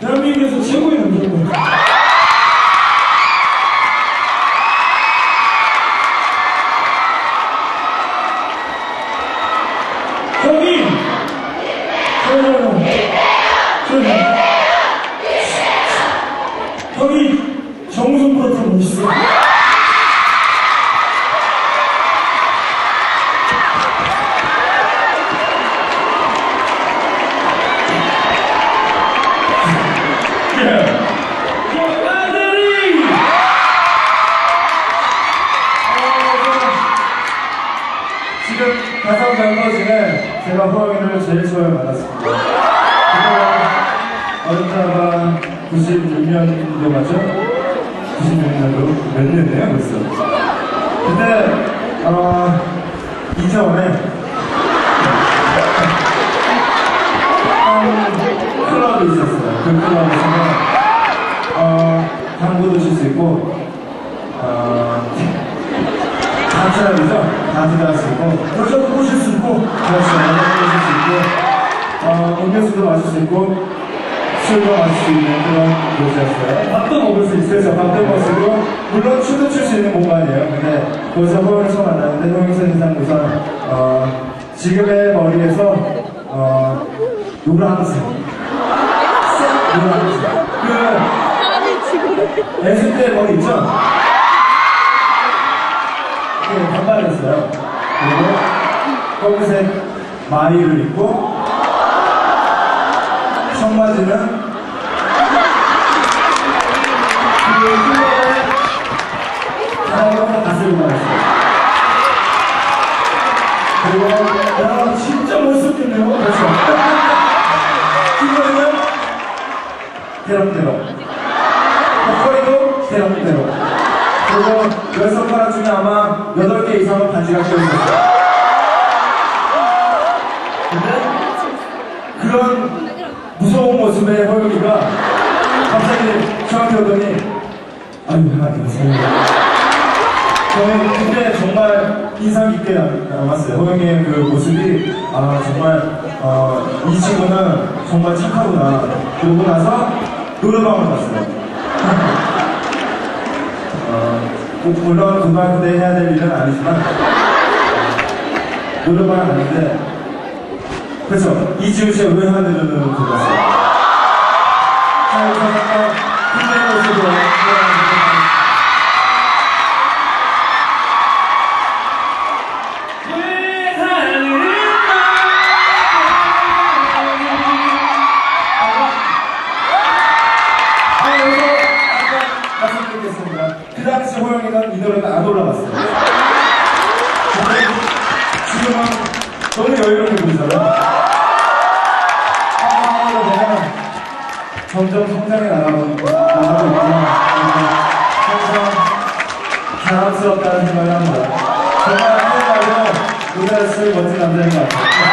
대한민국에서 최고의. 형이! 저는, 저는, 형이 멤버 중에 제가 호영이를 제일 만났습니다. 그거 어른타가 96년도 맞죠? 96년도 몇 년이에요 벌써? 그때 어, 한 클럽이 있었어요. 그 클럽에서는 어, 당구도 칠수 있고 다트라이죠? 다트를 할수 있고, 여자도 꼬실 수 있고. 여자도 꼬실 수 있고, 어, 음료수도 마실 수 있고, 술도 마실 수 있는 그런 곳이었어요. 밥도 먹을 수 있어요. 그래서 밥도 먹을 수 있고, 물론 춤도 출 수 있는 공간이에요. 근데 거기서 처음 만났는데, 호영이 선생님 우선, 어, 지금의 머리에서, 어, 노란색. 색 노란색. 그, 애술 때 머리 있죠? 네, 반발을 했어요. 그리고 검은색 마이를 입고 청바지는 사랑으로 가슴을 했어요 그리고 야 진짜 멋있겠네요. 그렇죠. 이거는 대롱대롱. 목걸이도 대롱대롱. 6가락 중에 아마 8개 이상은 반지가 끼어있었어요. 근데 그런 무서운 모습의 허영이가 갑자기 저한테 오더니 아유, 안녕하세요. 저는 그때 정말 인상 깊게 남았어요. 호영이의 그 모습이 아 정말 어, 이 친구는 정말 착하구나. 그러고 나서 노래방을 갔어요. 물론 때 해야 될 일은 아니지만 노래방은 아닌데. 그렇죠. 이지훈 씨의 왜 하늘은 들었어요 이 노래가 안 올라갔어요. 근데 지금은 너무 여유롭게 부르잖아요. 아, 내가 점점 성장해 나가고, 나가고 있구나. 항상 자랑스럽다는 생각을 합니다. 정말 한마디로 노래를 쓸 멋진 남자인 것 같아요.